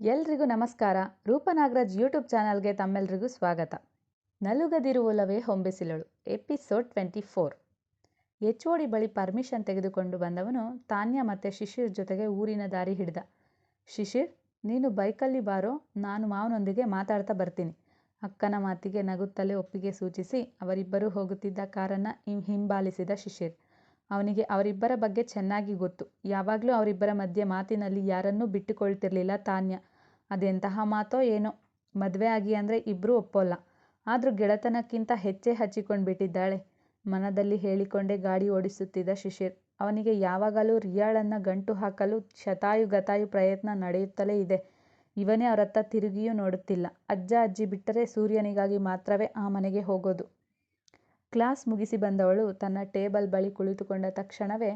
ಎಲ್ರಿಗೂ ನಮಸ್ಕಾರ. ರೂಪನಾಗರಾಜ್ ಯೂಟ್ಯೂಬ್ ಚಾನಲ್ಗೆ ತಮ್ಮೆಲ್ರಿಗೂ ಸ್ವಾಗತ. ನಲುಗದಿರುವಲವೇ ಹೊಂಬಿಸಿಲಳು. Episode twenty four. H OD ಬಳಿ ಪರ್ಮಿಷನ್ ತೆಗೆದುಕೊಂಡು ಬಂದವನು ತಾನ್ಯ ಮತ್ತು ಶಿಶಿರ್ ಜೊತೆಗೆ ಊರಿನ ದಾರಿ ಹಿಡಿದ. ಶಿಶಿರ್, ನೀನು ಬೈಕಲ್ಲಿ ಬಾರೋ, ನಾನು ಮಾವನೊಂದಿಗೆ ಮಾತಾಡ್ತಾ ಬರ್ತೀನಿ. ಅಕ್ಕನ ಮಾತಿಗೆ ನಗುತ್ತಲೇ ಒಪ್ಪಿಗೆ ಸೂಚಿಸಿ ಅವರಿಬ್ಬರೂ ಹೋಗುತ್ತಿದ್ದ ಕಾರನ್ನು ಹಿಂಬಾಲಿಸಿದ ಶಿಶಿರ್. ಅವನಿಗೆ ಅವರಿಬ್ಬರ ಬಗ್ಗೆ ಚೆನ್ನಾಗಿ ಗೊತ್ತು. ಯಾವಾಗಲೂ ಅವರಿಬ್ಬರ ಮಧ್ಯೆ ಮಾತಿನಲ್ಲಿ ಯಾರನ್ನೂ ಬಿಟ್ಟುಕೊಳ್ತಿರ್ಲಿಲ್ಲ ತಾನ್ಯ. ಅದೆಂತಹ ಮಾತೋ ಏನೋ. ಮದುವೆ ಆಗಿ ಅಂದರೆ ಇಬ್ಬರೂ ಒಪ್ಪೋಲ್ಲ. ಆದರೂ ಗೆಳೆತನಕ್ಕಿಂತ ಹೆಚ್ಚೇ ಹಚ್ಚಿಕೊಂಡು ಬಿಟ್ಟಿದ್ದಾಳೆ ಮನದಲ್ಲಿ ಹೇಳಿಕೊಂಡೇ ಗಾಡಿ ಓಡಿಸುತ್ತಿದ್ದ ಶಿಶಿರ್. ಅವನಿಗೆ ಯಾವಾಗಲೂ ರಿಯಾಳನ್ನು ಗಂಟು ಹಾಕಲು ಶತಾಯು ಗತಾಯು ಪ್ರಯತ್ನ ನಡೆಯುತ್ತಲೇ ಇದೆ. ಇವನೇ ಅವರತ್ತ ತಿರುಗಿಯೂ ನೋಡುತ್ತಿಲ್ಲ. ಅಜ್ಜ ಅಜ್ಜಿ ಬಿಟ್ಟರೆ ಸೂರ್ಯನಿಗಾಗಿ ಮಾತ್ರವೇ ಆ ಮನೆಗೆ ಹೋಗೋದು. ಕ್ಲಾಸ್ ಮುಗಿಸಿ ಬಂದವಳು ತನ್ನ ಟೇಬಲ್ ಬಳಿ ಕುಳಿತುಕೊಂಡ ತಕ್ಷಣವೇ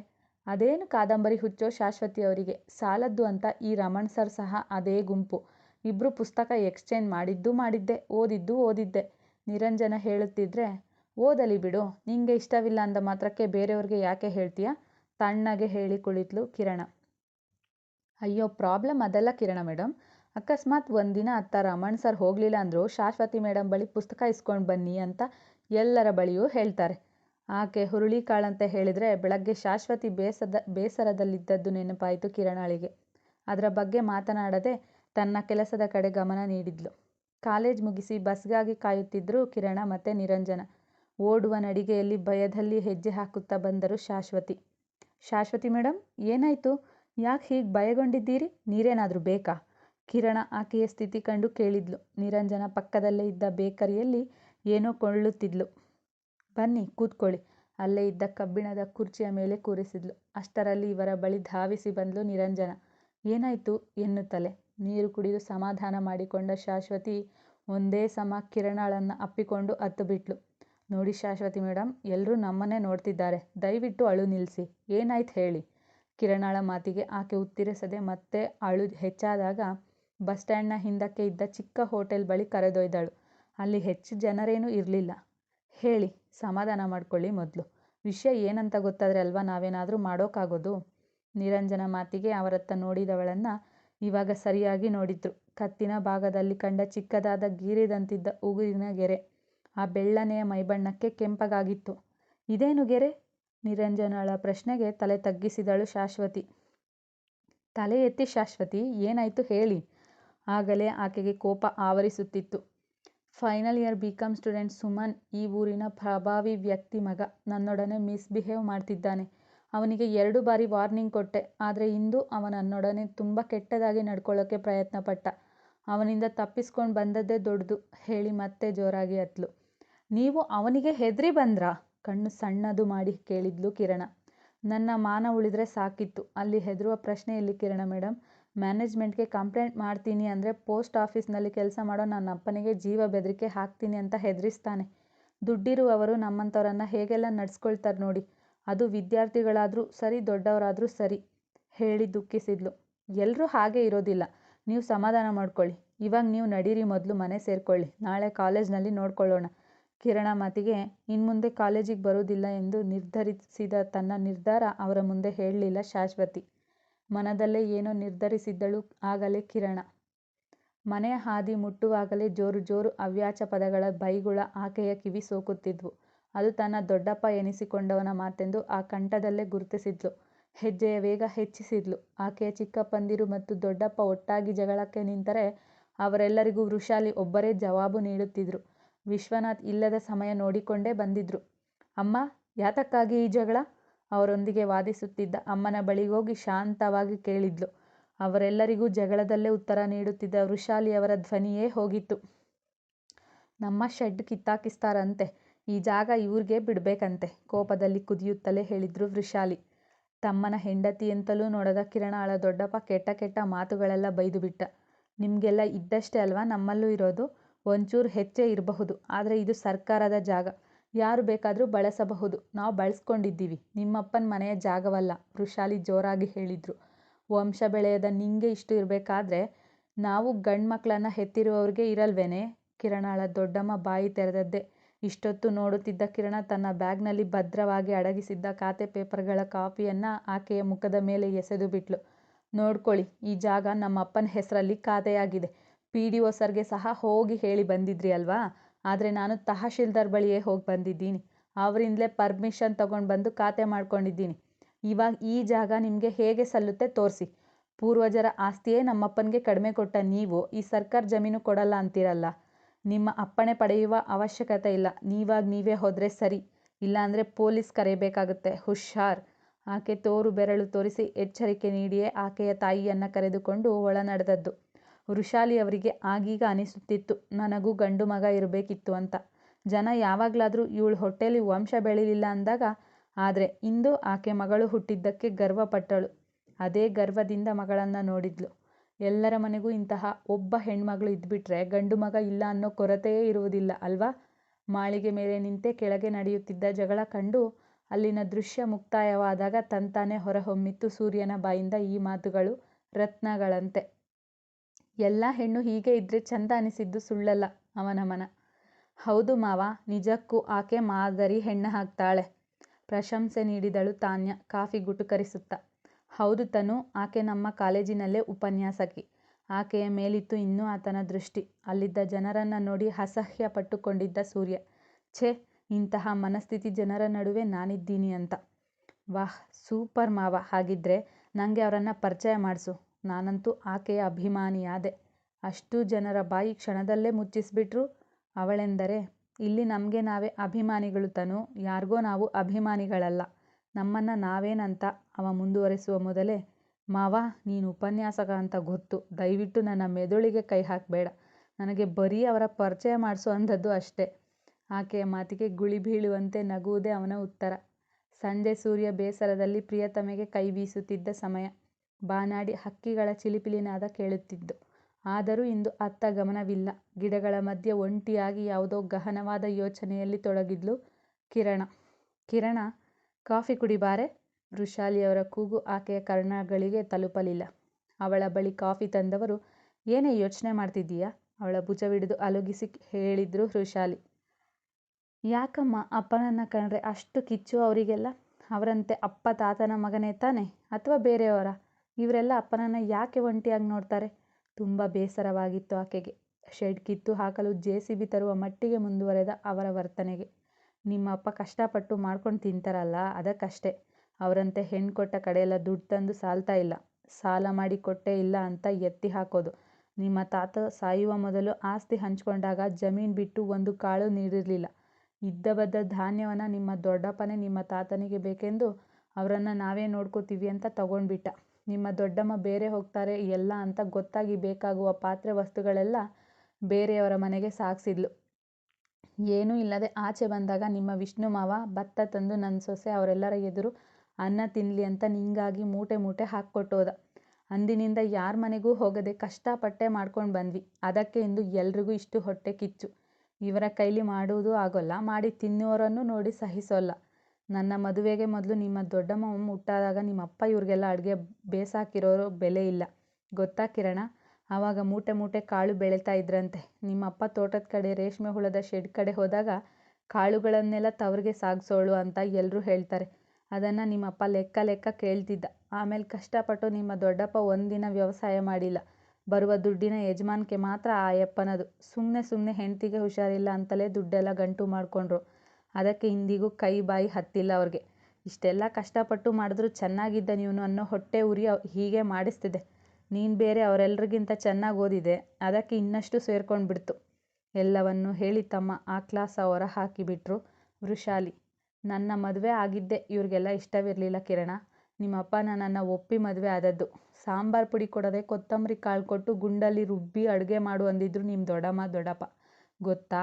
ಅದೇನು ಕಾದಂಬರಿ ಹುಚ್ಚೋ ಶಾಶ್ವತಿ ಅವರಿಗೆ? ಸಾಲದ್ದು ಅಂತ ಈ ರಮಣ್ ಸರ್ ಸಹ ಅದೇ ಗುಂಪು. ಇಬ್ಬರು ಪುಸ್ತಕ ಎಕ್ಸ್ಚೇಂಜ್ ಮಾಡಿದ್ದು ಮಾಡಿದ್ದೆ, ಓದಿದ್ದು ಓದಿದ್ದೆ. ನಿರಂಜನ ಹೇಳುತ್ತಿದ್ರೆ, ಓದಲಿ ಬಿಡು, ನಿಂಗೆ ಇಷ್ಟವಿಲ್ಲ ಅಂದ ಮಾತ್ರಕ್ಕೆ ಬೇರೆಯವ್ರಿಗೆ ಯಾಕೆ ಹೇಳ್ತೀಯ? ತಣ್ಣಗೆ ಹೇಳಿ ಕುಳಿತಳು ಕಿರಣ. ಅಯ್ಯೋ, ಪ್ರಾಬ್ಲಮ್ ಅದಲ್ಲ ಕಿರಣ ಮೇಡಮ್ ಅಕಸ್ಮಾತ್ ಒಂದಿನ ಅತ್ತ ರಮಣ್ ಸರ್ ಹೋಗಲಿಲ್ಲ ಅಂದರೂ ಶಾಶ್ವತಿ ಮೇಡಮ್ ಬಳಿ ಪುಸ್ತಕ ಇಸ್ಕೊಂಡು ಬನ್ನಿ ಅಂತ ಎಲ್ಲರ ಬಳಿಯೂ ಹೇಳ್ತಾರೆ. ಆಕೆ ಹುರುಳಿಕಾಳಂತ ಹೇಳಿದರೆ ಬೆಳಗ್ಗೆ ಶಾಶ್ವತಿ ಬೇಸದ, ಬೇಸರದಲ್ಲಿದ್ದದ್ದು ನೆನಪಾಯಿತು ಕಿರಣಾಳಿಗೆ ಅದರ ಬಗ್ಗೆ ಮಾತನಾಡದೆ ತನ್ನ ಕೆಲಸದ ಕಡೆ ಗಮನ ನೀಡಿದ್ಲು. ಕಾಲೇಜ್ ಮುಗಿಸಿ ಬಸ್ಗಾಗಿ ಕಾಯುತ್ತಿದ್ದರು ಕಿರಣ ಮತ್ತು ನಿರಂಜನ. ಓಡುವ ನಡಿಗೆಯಲ್ಲಿ ಭಯದಲ್ಲಿ ಹೆಜ್ಜೆ ಹಾಕುತ್ತಾ ಬಂದರು ಶಾಶ್ವತಿ. ಶಾಶ್ವತಿ ಮೇಡಮ್ ಏನಾಯಿತು? ಯಾಕೆ ಹೀಗೆ ಭಯಗೊಂಡಿದ್ದೀರಿ? ನೀರೇನಾದರೂ ಬೇಕಾ? ಕಿರಣ ಆಕೆಯ ಸ್ಥಿತಿ ಕಂಡು ಕೇಳಿದ್ಲು. ನಿರಂಜನ ಪಕ್ಕದಲ್ಲೇ ಇದ್ದ ಬೇಕರಿಯಲ್ಲಿ ಏನೋ ಕೊಳ್ಳುತ್ತಿದ್ಲು. ಬನ್ನಿ, ಕೂತ್ಕೊಳ್ಳಿ. ಅಲ್ಲೇ ಇದ್ದ ಕಬ್ಬಿಣದ ಕುರ್ಚಿಯ ಮೇಲೆ ಕೂರಿಸಿದ್ಲು. ಅಷ್ಟರಲ್ಲಿ ಇವರ ಬಳಿ ಧಾವಿಸಿ ಬಂದ್ಲು ನಿರಂಜನ. ಏನಾಯ್ತು ಎನ್ನುತ್ತಲೇ. ನೀರು ಕುಡಿದು ಸಮಾಧಾನ ಮಾಡಿಕೊಂಡ ಶಾಶ್ವತಿ ಒಂದೇ ಸಮ ಕಿರಣಳನ್ನು ಅಪ್ಪಿಕೊಂಡು ಹತ್ತು ಬಿಟ್ಲು ನೋಡಿ ಶಾಶ್ವತಿ ಮೇಡಮ್ ಎಲ್ಲರೂ ನಮ್ಮನ್ನೇ ನೋಡ್ತಿದ್ದಾರೆ. ದಯವಿಟ್ಟು ಅಳು ನಿಲ್ಲಿಸಿ ಏನಾಯ್ತು ಹೇಳಿ? ಕಿರಣಾಳ ಮಾತಿಗೆ ಆಕೆ ಉತ್ತರಿಸದೆ ಮತ್ತೆ ಅಳು ಹೆಚ್ಚಾದಾಗ ಬಸ್ ಸ್ಟ್ಯಾಂಡ್ನ ಹಿಂದಕ್ಕೆ ಇದ್ದ ಚಿಕ್ಕ ಹೋಟೆಲ್ ಬಳಿ ಕರೆದೊಯ್ದಳು. ಅಲ್ಲಿ ಹೆಚ್ಚು ಜನರೇನೂ ಇರಲಿಲ್ಲ. ಹೇಳಿ, ಸಮಾಧಾನ ಮಾಡ್ಕೊಳ್ಳಿ ಮೊದಲು. ವಿಷಯ ಏನಂತ ಗೊತ್ತಾದರೆ ಅಲ್ವಾ, ನಾವೇನಾದರೂ ಮಾಡೋಕ್ಕಾಗೋದು ನಿರಂಜನ ಮಾತಿಗೆ ಅವರತ್ತ ನೋಡಿದವಳನ್ನು ಇವಾಗ ಸರಿಯಾಗಿ ನೋಡಿದ್ರು. ಕತ್ತಿನ ಭಾಗದಲ್ಲಿ ಕಂಡ ಚಿಕ್ಕದಾದ ಗೀರಿದಂತಿದ್ದ ಉಗುರಿನ ಗೆರೆ, ಆ ಬೆಳ್ಳನೆಯ ಮೈಬಣ್ಣಕ್ಕೆ ಕೆಂಪಗಾಗಿತ್ತು. ಇದೇನು ಗೆರೆ? ನಿರಂಜನಳ ಪ್ರಶ್ನೆಗೆ ತಲೆ ತಗ್ಗಿಸಿದಳು ಶಾಶ್ವತಿ. ತಲೆ ಎತ್ತಿ ಶಾಶ್ವತಿ, ಏನಾಯಿತು ಹೇಳಿ? ಆಗಲೇ ಆಕೆಗೆ ಕೋಪ ಆವರಿಸುತ್ತಿತ್ತು. Final year B com student Suman ಈ ಊರಿನ ಪ್ರಭಾವಿ ವ್ಯಕ್ತಿ ಮಗ. ನನ್ನೊಡನೆ ಮಿಸ್ಬಿಹೇವ್ ಮಾಡ್ತಿದ್ದಾನೆ. ಅವನಿಗೆ ಎರಡು ಬಾರಿ ವಾರ್ನಿಂಗ್ ಕೊಟ್ಟೆ. ಆದರೆ ಇಂದು ಅವ ನನ್ನೊಡನೆ ತುಂಬ ಕೆಟ್ಟದಾಗಿ ನಡ್ಕೊಳ್ಳೋಕ್ಕೆ ಪ್ರಯತ್ನ ಪಟ್ಟ ಅವನಿಂದ ತಪ್ಪಿಸ್ಕೊಂಡು ಬಂದದ್ದೇ ದೊಡ್ಡದು. ಹೇಳಿ ಮತ್ತೆ ಜೋರಾಗಿ ಅತ್ಲು. ನೀವು ಅವನಿಗೆ ಹೆದರಿ ಬಂದ್ರಾ? ಕಣ್ಣು ಸಣ್ಣದು ಮಾಡಿ ಕೇಳಿದ್ಲು ಕಿರಣ. ನನ್ನ ಮಾನ ಉಳಿದ್ರೆ ಸಾಕಿತ್ತು. ಅಲ್ಲಿ ಹೆದರುವ ಪ್ರಶ್ನೆ ಇಲ್ಲಿ ಕಿರಣ ಮೇಡಮ್ ಮ್ಯಾನೇಜ್ಮೆಂಟ್ಗೆ ಕಂಪ್ಲೇಂಟ್ ಮಾಡ್ತೀನಿ ಅಂದರೆ ಪೋಸ್ಟ್ ಆಫೀಸ್ನಲ್ಲಿ ಕೆಲಸ ಮಾಡೋ ನನ್ನ ಅಪ್ಪನಿಗೆ ಜೀವ ಬೆದರಿಕೆ ಹಾಕ್ತೀನಿ ಅಂತ ಹೆದರಿಸ್ತಾನೆ. ದುಡ್ಡಿರುವವರು ನಮ್ಮಂಥವ್ರನ್ನ ಹೇಗೆಲ್ಲ ನಡ್ಸ್ಕೊಳ್ತಾರೆ ನೋಡಿ. ಅದು ವಿದ್ಯಾರ್ಥಿಗಳಾದರೂ ಸರಿ, ದೊಡ್ಡವರಾದರೂ ಸರಿ ಹೇಳಿ ದುಃಖಿಸಿದ್ಲು. ಎಲ್ಲರೂ ಹಾಗೆ ಇರೋದಿಲ್ಲ. ನೀವು ಸಮಾಧಾನ ಮಾಡ್ಕೊಳ್ಳಿ. ಇವಾಗ ನೀವು ನಡೀರಿ ಮೊದಲು ಮನೆ ಸೇರಿಕೊಳ್ಳಿ. ನಾಳೆ ಕಾಲೇಜ್ನಲ್ಲಿ ನೋಡ್ಕೊಳ್ಳೋಣ. ಕಿರಣ ಮಾತಿಗೆ ಇನ್ನು ಮುಂದೆ ಕಾಲೇಜಿಗೆ ಬರೋದಿಲ್ಲ ಎಂದು ನಿರ್ಧರಿಸಿದ ತನ್ನ ನಿರ್ಧಾರ ಅವರ ಮುಂದೆ ಹೇಳಲಿಲ್ಲ ಶಾಶ್ವತಿ. ಮನದಲ್ಲೇ ಏನೋ ನಿರ್ಧರಿಸಿದ್ದಳು ಆಗಲೇ ಕಿರಣ. ಮನೆಯ ಹಾದಿ ಮುಟ್ಟುವಾಗಲೇ ಜೋರು ಜೋರು ಅವ್ಯಾಚ ಪದಗಳ ಬೈಗುಳ ಆಕೆಯ ಕಿವಿ ಸೋಕುತ್ತಿದ್ವು. ಅದು ತನ್ನ ದೊಡ್ಡಪ್ಪ ಎನಿಸಿಕೊಂಡವನ ಮಾತೆಂದು ಆ ಕಂಠದಲ್ಲೇ ಗುರುತಿಸಿದ್ಲು. ಹೆಜ್ಜೆಯ ವೇಗ ಹೆಚ್ಚಿಸಿದ್ಲು. ಆಕೆಯ ಚಿಕ್ಕಪ್ಪಂದಿರು ಮತ್ತು ದೊಡ್ಡಪ್ಪ ಒಟ್ಟಾಗಿ ಜಗಳಕ್ಕೆ ನಿಂತರೆ ಅವರೆಲ್ಲರಿಗೂ ವೃಷಾಲಿ ಒಬ್ಬರೇ ಜವಾಬು ನೀಡುತ್ತಿದ್ರು. ವಿಶ್ವನಾಥ್ ಇಲ್ಲದ ಸಮಯ ನೋಡಿಕೊಂಡೇ ಬಂದಿದ್ರು. ಅಮ್ಮ, ಯಾತಕ್ಕಾಗಿ ಈ ಜಗಳ? ಅವರೊಂದಿಗೆ ವಾದಿಸುತ್ತಿದ್ದ ಅಮ್ಮನ ಬಳಿಗೋಗಿ ಶಾಂತವಾಗಿ ಕೇಳಿದ್ಲು. ಅವರೆಲ್ಲರಿಗೂ ಜಗಳದಲ್ಲೇ ಉತ್ತರ ನೀಡುತ್ತಿದ್ದ ವೃಷಾಲಿಯವರ ಧ್ವನಿಯೇ ಹೋಗಿತ್ತು. ನಮ್ಮ ಶೆಡ್ ಕಿತ್ತಾಕಿಸ್ತಾರಂತೆ. ಈ ಜಾಗ ಇವ್ರಿಗೆ ಬಿಡಬೇಕಂತೆ, ಕೋಪದಲ್ಲಿ ಕುದಿಯುತ್ತಲೇ ಹೇಳಿದ್ರು ವೃಷಾಲಿ. ತಮ್ಮನ ಹೆಂಡತಿ ಅಂತಲೂ ನೋಡದ ಕಿರಣಾಳ ದೊಡ್ಡಪ್ಪ ಕೆಟ್ಟ ಕೆಟ್ಟ ಮಾತುಗಳೆಲ್ಲ ಬೈದು ಬಿಟ್ಟ ನಿಮಗೆಲ್ಲ ಇದ್ದಷ್ಟೇ ಅಲ್ವಾ ನಮ್ಮಲ್ಲೂ ಇರೋದು? ಒಂಚೂರು ಹೆಚ್ಚೇ ಇರಬಹುದು, ಆದರೆ ಇದು ಸರ್ಕಾರದ ಜಾಗ. ಯಾರು ಬೇಕಾದರೂ ಬಳಸಬಹುದು. ನಾವು ಬಳಸ್ಕೊಂಡಿದ್ದೀವಿ. ನಿಮ್ಮಪ್ಪನ ಮನೆಯ ಜಾಗವಲ್ಲ, ವೃಷಾಲಿ ಜೋರಾಗಿ ಹೇಳಿದರು. ವಂಶ ಬೆಳೆಯದ ನಿಂಗೆ ಇಷ್ಟು ಇರಬೇಕಾದ್ರೆ, ನಾವು ಗಂಡು ಮಕ್ಕಳನ್ನು ಹೆತ್ತಿರುವವ್ರಿಗೆ ಇರಲ್ವೇನೆ? ಕಿರಣಾಳ ದೊಡ್ಡಮ್ಮ ಬಾಯಿ ತೆರೆದದ್ದೇ. ಇಷ್ಟೊತ್ತು ನೋಡುತ್ತಿದ್ದ ಕಿರಣ ತನ್ನ ಬ್ಯಾಗ್ನಲ್ಲಿ ಭದ್ರವಾಗಿ ಅಡಗಿಸಿದ್ದ ಖಾತೆ ಪೇಪರ್ಗಳ ಕಾಪಿಯನ್ನು ಆಕೆಯ ಮುಖದ ಮೇಲೆ ಎಸೆದು ಬಿಟ್ಲು. ನೋಡ್ಕೊಳ್ಳಿ, ಈ ಜಾಗ ನಮ್ಮಪ್ಪನ ಹೆಸರಲ್ಲಿ ಖಾತೆಯಾಗಿದೆ. ಪಿ ಡಿ ಒ ಸರ್ಗೆ ಸಹ ಹೋಗಿ ಹೇಳಿ ಬಂದಿದ್ರಿ ಅಲ್ವಾ? ಆದರೆ ನಾನು ತಹಶೀಲ್ದಾರ್ ಬಳಿಯೇ ಹೋಗಿ ಬಂದಿದ್ದೀನಿ. ಅವರಿಂದಲೇ ಪರ್ಮಿಷನ್ ತಗೊಂಡು ಬಂದು ಖಾತೆ ಮಾಡ್ಕೊಂಡಿದ್ದೀನಿ. ಇವಾಗ ಈ ಜಾಗ ನಿಮಗೆ ಹೇಗೆ ಸಲ್ಲುತ್ತೆ ತೋರಿಸಿ. ಪೂರ್ವಜರ ಆಸ್ತಿಯೇ ನಮ್ಮಪ್ಪನಿಗೆ ಕಡಿಮೆ ಕೊಟ್ಟ ನೀವು ಈ ಸರ್ಕಾರ ಜಮೀನು ಕೊಡಲ್ಲ ಅಂತೀರಲ್ಲ. ನಿಮ್ಮ ಅಪ್ಪಣೆ ಪಡೆಯುವ ಅವಶ್ಯಕತೆ ಇಲ್ಲ. ನೀವಾಗ ನೀವೇ ಹೋದರೆ ಸರಿ. ಇಲ್ಲಾಂದರೆ ಪೊಲೀಸ್ ಕರೆಯಬೇಕಾಗುತ್ತೆ ಹುಷಾರ್. ಆಕೆ ತೋರು ಬೆರಳು ತೋರಿಸಿ ಎಚ್ಚರಿಕೆ ನೀಡಿಯೇ ಆಕೆಯ ತಾಯಿಯನ್ನು ಕರೆದುಕೊಂಡು ಒಳ ನಡೆದದ್ದು ವೃಷಾಲಿ ಅವರಿಗೆ ಆಗೀಗ ಅನಿಸುತ್ತಿತ್ತು. ನನಗೂ ಗಂಡು ಮಗ ಇರಬೇಕಿತ್ತು ಅಂತ. ಜನ ಯಾವಾಗಲಾದರೂ ಇವಳು ಹೊಟ್ಟೆಲಿ ವಂಶ ಬೆಳಿಲಿಲ್ಲ ಅಂದಾಗ, ಆದರೆ ಇಂದು ಆಕೆ ಮಗಳು ಹುಟ್ಟಿದ್ದಕ್ಕೆ ಗರ್ವಪಟ್ಟಳು. ಅದೇ ಗರ್ವದಿಂದ ಮಗಳನ್ನು ನೋಡಿದ್ಲು. ಎಲ್ಲರ ಮನೆಗೂ ಇಂತಹ ಒಬ್ಬ ಹೆಣ್ಮಗಳು ಇದ್ಬಿಟ್ರೆ ಗಂಡು ಮಗ ಇಲ್ಲ ಅನ್ನೋ ಕೊರತೆಯೇ ಇರುವುದಿಲ್ಲ, ಅಲ್ವಾ? ಮಾಳಿಗೆ ಮೇಲೆ ನಿಂತೆ ಕೆಳಗೆ ನಡೆಯುತ್ತಿದ್ದ ಜಗಳ ಕಂಡು ಅಲ್ಲಿನ ದೃಶ್ಯ ಮುಕ್ತಾಯವಾದಾಗ ತಂತಾನೆ ಹೊರಹೊಮ್ಮಿತ್ತು ಸೂರ್ಯನ ಬಾಯಿಂದ ಈ ಮಾತುಗಳು ರತ್ನಗಳಂತೆ. ಎಲ್ಲ ಹೆಣ್ಣು ಹೀಗೆ ಇದ್ರೆ ಚಂದ ಅನಿಸಿದ್ದು ಸುಳ್ಳಲ್ಲ ಅವನ ಮನ. ಹೌದು ಮಾವ, ನಿಜಕ್ಕೂ ಆಕೆ ಮಾದರಿ ಹೆಣ್ಣು ಹಾಕ್ತಾಳೆ ಪ್ರಶಂಸೆ ನೀಡಿದಳು ತಾನ್ಯ, ಕಾಫಿ ಗುಟುಕರಿಸುತ್ತಾ. ಹೌದು ತನು, ಆಕೆ ನಮ್ಮ ಕಾಲೇಜಿನಲ್ಲೇ ಉಪನ್ಯಾಸಕಿ. ಆಕೆಯ ಮೇಲಿತ್ತು ಇನ್ನೂ ಆತನ ದೃಷ್ಟಿ. ಅಲ್ಲಿದ್ದ ಜನರನ್ನು ನೋಡಿ ಅಸಹ್ಯ ಪಟ್ಟುಕೊಂಡಿದ್ದ ಸೂರ್ಯ. ಛೇ, ಇಂತಹ ಮನಸ್ಥಿತಿ ಜನರ ನಡುವೆ ನಾನಿದ್ದೀನಿ ಅಂತ. ವಾಹ್, ಸೂಪರ್ ಮಾವ, ಹಾಗಿದ್ರೆ ನನಗೆ ಅವರನ್ನು ಪರಿಚಯ ಮಾಡಿಸು. ನಾನಂತೂ ಆಕೆಯ ಅಭಿಮಾನಿಯಾದೆ. ಅಷ್ಟು ಜನರ ಬಾಯಿ ಕ್ಷಣದಲ್ಲೇ ಮುಚ್ಚಿಸ್ಬಿಟ್ರು. ಅವಳೆಂದರೆ, ಇಲ್ಲಿ ನಮಗೆ ನಾವೇ ಅಭಿಮಾನಿಗಳು ತನು, ಯಾರಿಗೋ ನಾವು ಅಭಿಮಾನಿಗಳಲ್ಲ. ನಮ್ಮನ್ನ ನಾವೇನಂತ ಅವ ಮುಂದುವರೆಸುವ ಮೊದಲೇ, ಮಾವ, ನೀನು ಉಪನ್ಯಾಸಕ ಅಂತ ಗೊತ್ತು. ದಯವಿಟ್ಟು ನನ್ನ ಮೆದುಳಿಗೆ ಕೈ ಹಾಕಬೇಡ. ನನಗೆ ಬರೀ ಅವರ ಪರಿಚಯ ಮಾಡ್ಸೋ ಅಂಥದ್ದು ಅಷ್ಟೇ. ಆಕೆಯ ಮಾತಿಗೆ ಗುಳಿ ಬೀಳುವಂತೆ ನಗುವುದೇ ಅವನ ಉತ್ತರ. ಸಂಜೆ ಸೂರ್ಯ ಬೇಸರದಲ್ಲಿ ಪ್ರಿಯತಮೆಗೆ ಕೈ ಬೀಸುತ್ತಿದ್ದ ಸಮಯ. ಬಾನಾಡಿ ಹಕ್ಕಿಗಳ ಚಿಲಿಪಿಲಿನಾದ ಕೇಳುತ್ತಿದ್ದು. ಆದರೂ ಇಂದು ಅತ್ತ ಗಮನವಿಲ್ಲ. ಗಿಡಗಳ ಮಧ್ಯೆ ಒಂಟಿಯಾಗಿ ಯಾವುದೋ ಗಹನವಾದ ಯೋಚನೆಯಲ್ಲಿ ತೊಡಗಿದ್ಲು ಕಿರಣ. ಕಿರಣ, ಕಾಫಿ ಕುಡಿಬಾರೆ? ವೃಷಾಲಿಯವರ ಕೂಗು ಆಕೆಯ ಕರ್ಣಗಳಿಗೆ ತಲುಪಲಿಲ್ಲ. ಅವಳ ಬಳಿ ಕಾಫಿ ತಂದವರು, ಏನೇ ಯೋಚನೆ ಮಾಡ್ತಿದ್ದೀಯಾ? ಅವಳ ಭುಜವಿಡಿದು ಅಲುಗಿಸಿ ಹೇಳಿದ್ರು ವೃಷಾಲಿ. ಯಾಕಮ್ಮ, ಅಪ್ಪನನ್ನ ಕಂಡ್ರೆ ಅಷ್ಟು ಕಿಚ್ಚು ಅವರಿಗೆಲ್ಲ? ಅವರಂತೆ ಅಪ್ಪ ತಾತನ ಮಗನೇ ತಾನೆ? ಅಥವಾ ಬೇರೆಯವರ? ಇವರೆಲ್ಲ ಅಪ್ಪನನ್ನು ಯಾಕೆ ಒಂಟಿಯಾಗಿ ನೋಡ್ತಾರೆ? ತುಂಬ ಬೇಸರವಾಗಿತ್ತು ಆಕೆಗೆ. ಶೆಡ್ ಕಿತ್ತು ಹಾಕಲು ಜೆ ಸಿ ಬಿ ತರುವ ಮಟ್ಟಿಗೆ ಮುಂದುವರೆದ ಅವರ ವರ್ತನೆಗೆ. ನಿಮ್ಮ ಅಪ್ಪ ಕಷ್ಟಪಟ್ಟು ಮಾಡ್ಕೊಂಡು ತಿಂತಾರಲ್ಲ, ಅದಕ್ಕಷ್ಟೇ. ಅವರಂತೆ ಹೆಣ್ಣು ಕೊಟ್ಟ ಕಡೆಯೆಲ್ಲ ದುಡ್ಡು ತಂದು ಸಾಲ್ತಾ ಇಲ್ಲ. ಸಾಲ ಮಾಡಿ ಕೊಟ್ಟೇ ಇಲ್ಲ ಅಂತ ಎತ್ತಿ ಹಾಕೋದು. ನಿಮ್ಮ ತಾತ ಸಾಯುವ ಮೊದಲು ಆಸ್ತಿ ಹಂಚ್ಕೊಂಡಾಗ ಜಮೀನು ಬಿಟ್ಟು ಒಂದು ಕಾಳು ನೀಡಿರಲಿಲ್ಲ. ಇದ್ದ ಬದ್ದ ಧಾನ್ಯವನ್ನು ನಿಮ್ಮ ದೊಡ್ಡಪ್ಪನೇ ನಿಮ್ಮ ತಾತನಿಗೆ ಬೇಕೆಂದು ಅವರನ್ನು ನಾವೇ ನೋಡ್ಕೋತೀವಿ ಅಂತ ತಗೊಂಡ್ಬಿಟ್ಟ. ನಿಮ್ಮ ದೊಡ್ಡಮ್ಮ ಬೇರೆ ಹೋಗ್ತಾರೆ, ಎಲ್ಲ ಅಂತ ಗೊತ್ತಾಗಿ ಬೇಕಾಗುವ ಪಾತ್ರೆ ವಸ್ತುಗಳೆಲ್ಲ ಬೇರೆಯವರ ಮನೆಗೆ ಸಾಗಿಸಿದ್ಲು ಏನೂ ಇಲ್ಲದೆ ಆಚೆ ಬಂದಾಗ ನಿಮ್ಮ ವಿಷ್ಣು ಮಾವ ಭತ್ತ ತಂದು ನನ್ನ ಸೊಸೆ ಅವರೆಲ್ಲರ ಎದುರು ಅನ್ನ ತಿನ್ನಲಿ ಅಂತ ನಿಂಗಾಗಿ ಮೂಟೆ ಮೂಟೆ ಹಾಕ್ಕೊಟ್ಟೋದ. ಅಂದಿನಿಂದ ಯಾರ ಮನೆಗೂ ಹೋಗದೆ ಕಷ್ಟಪಟ್ಟೆ ಮಾಡ್ಕೊಂಡು ಬಂದ್ವಿ. ಅದಕ್ಕೆ ಇಂದು ಎಲ್ರಿಗೂ ಇಷ್ಟು ಹೊಟ್ಟೆ ಕಿಚ್ಚು. ಇವರ ಕೈಲಿ ಮಾಡುವುದೂ ಆಗೋಲ್ಲ, ಮಾಡಿ ತಿನ್ನುವರನ್ನು ನೋಡಿ ಸಹಿಸೋಲ್ಲ. ನನ್ನ ಮದುವೆಗೆ ಮೊದಲು ನಿಮ್ಮ ದೊಡ್ಡಮ್ಮ ಮುಟ್ಟಾದಾಗ ನಿಮ್ಮ ಅಪ್ಪ ಇವ್ರಿಗೆಲ್ಲ ಅಡುಗೆ ಬೇಸಾಕಿರೋರು ಬೆಲೆ ಇಲ್ಲ. ಗೊತ್ತಾ ಕಿರಣ? ಆವಾಗ ಮೂಟೆ ಮೂಟೆ ಕಾಳು ಬೆಳೀತಾ ಇದ್ರಂತೆ. ನಿಮ್ಮ ಅಪ್ಪ ತೋಟದ ಕಡೆ ರೇಷ್ಮೆ ಹುಳದ ಶೆಡ್ ಕಡೆ ಹೋದಾಗ ಕಾಳುಗಳನ್ನೆಲ್ಲ ತವರಿಗೆ ಸಾಗಿಸೋಳು ಅಂತ ಎಲ್ಲರೂ ಹೇಳ್ತಾರೆ. ಅದನ್ನು ನಿಮ್ಮಪ್ಪ ಲೆಕ್ಕ ಲೆಕ್ಕ ಕೇಳ್ತಿದ್ದ. ಆಮೇಲೆ ಕಷ್ಟಪಟ್ಟು ನಿಮ್ಮ ದೊಡ್ಡಪ್ಪ ಒಂದಿನ ವ್ಯವಸಾಯ ಮಾಡಿಲ್ಲ. ಬರುವ ದುಡ್ಡಿನ ಯಜಮಾನಿಕೆ ಮಾತ್ರ ಆ ಸುಮ್ಮನೆ ಸುಮ್ಮನೆ ಹೆಂಡತಿಗೆ ಹುಷಾರಿಲ್ಲ ಅಂತಲೇ ದುಡ್ಡೆಲ್ಲ ಗಂಟು ಮಾಡಿಕೊಂಡ್ರು. ಅದಕ್ಕೆ ಇಂದಿಗೂ ಕೈ ಬಾಯಿ ಹತ್ತಿಲ್ಲ ಅವ್ರಿಗೆ. ಇಷ್ಟೆಲ್ಲ ಕಷ್ಟಪಟ್ಟು ಮಾಡಿದ್ರು ಚೆನ್ನಾಗಿದ್ದ ನೀವು ಅನ್ನೋ ಹೊಟ್ಟೆ ಉರಿ ಹೀಗೆ ಮಾಡಿಸ್ತಿದೆ. ನೀನು ಬೇರೆ ಅವರೆಲ್ಲರಿಗಿಂತ ಚೆನ್ನಾಗಿ ಓದಿದೆ, ಅದಕ್ಕೆ ಇನ್ನಷ್ಟು ಸೇರ್ಕೊಂಡು ಬಿಡ್ತು ಎಲ್ಲವನ್ನು ಹೇಳಿ ತಮ್ಮ ಆ ಕ್ಲಾಸ ಹೊರ ಹಾಕಿಬಿಟ್ರು ವೃಷಾಲಿ. ನನ್ನ ಮದುವೆ ಆಗಿದ್ದೆ ಇವ್ರಿಗೆಲ್ಲ ಇಷ್ಟವಿರಲಿಲ್ಲ ಕಿರಣ. ನಿಮ್ಮಪ್ಪ ನನ್ನನ್ನು ಒಪ್ಪಿ ಮದುವೆ ಆದದ್ದು. ಸಾಂಬಾರು ಪುಡಿ ಕೊಡದೆ ಕೊತ್ತಂಬರಿ ಕಾಳು ಕೊಟ್ಟು ಗುಂಡಲ್ಲಿ ರುಬ್ಬಿ ಅಡುಗೆ ಮಾಡು ಅಂದಿದ್ರು ನಿಮ್ಮ ದೊಡ್ಡಮ್ಮ ದೊಡ್ಡಪ್ಪ. ಗೊತ್ತಾ?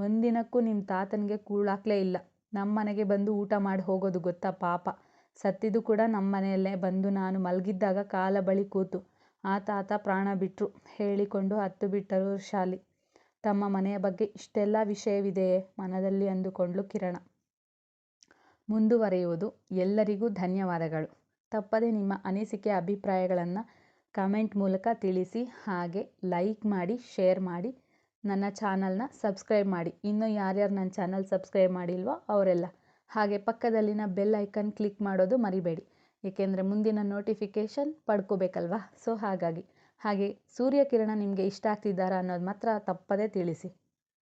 ಒಂದಿನಕ್ಕೂ ನಿಮ್ಮ ತಾತನಿಗೆ ಕೂಳಾಕಲೇ ಇಲ್ಲ. ನಮ್ಮ ಮನೆಗೆ ಬಂದು ಊಟ ಮಾಡಿ ಹೋಗೋದು ಗೊತ್ತಾ ಪಾಪ. ಸತ್ತಿದ್ದು ಕೂಡ ನಮ್ಮ ಮನೆಯಲ್ಲೇ ಬಂದು ನಾನು ಮಲಗಿದ್ದಾಗ ಕಾಲ ಬಳಿ ಕೂತು. ಆ ತಾತ ಪ್ರಾಣ ಬಿಟ್ಟರು ಹೇಳಿಕೊಂಡು ಹತ್ತು ಬಿಟ್ಟರು ಶಾಲಿ. ತಮ್ಮ ಮನೆಯ ಬಗ್ಗೆ ಇಷ್ಟೆಲ್ಲ ವಿಷಯವಿದೆಯೇ ಮನದಲ್ಲಿ ಅಂದುಕೊಂಡ್ಲು ಕಿರಣ. ಮುಂದುವರೆಯುವುದು ಎಲ್ಲರಿಗೂ ಧನ್ಯವಾದಗಳು. ತಪ್ಪದೆ ನಿಮ್ಮ ಅನಿಸಿಕೆ ಅಭಿಪ್ರಾಯಗಳನ್ನು ಕಮೆಂಟ್ ಮೂಲಕ ತಿಳಿಸಿ ಹಾಗೆ ಲೈಕ್ ಮಾಡಿ, ಶೇರ್ ಮಾಡಿ. ನನ್ನ ಚಾನಲ್ನ ಸಬ್ಸ್ಕ್ರೈಬ್ ಮಾಡಿ. ಇನ್ನೂ ಯಾರ್ಯಾರು ನನ್ನ ಚಾನಲ್ ಸಬ್ಸ್ಕ್ರೈಬ್ ಮಾಡಿಲ್ವೋ ಅವರೆಲ್ಲ ಹಾಗೆ ಪಕ್ಕದಲ್ಲಿನ ಬೆಲ್ ಐಕನ್ ಕ್ಲಿಕ್ ಮಾಡೋದು ಮರಿಬೇಡಿ. ಏಕೆಂದರೆ ಮುಂದಿನ ನೋಟಿಫಿಕೇಷನ್ ಪಡ್ಕೋಬೇಕಲ್ವಾ? ಸೊ ಹಾಗಾಗಿ ಹಾಗೆ ಸೂರ್ಯಕಿರಣ ನಿಮಗೆ ಇಷ್ಟ ಆಗ್ತಿದ್ದಾರಾ ಅನ್ನೋದು ಮಾತ್ರ ತಪ್ಪದೇ ತಿಳಿಸಿ.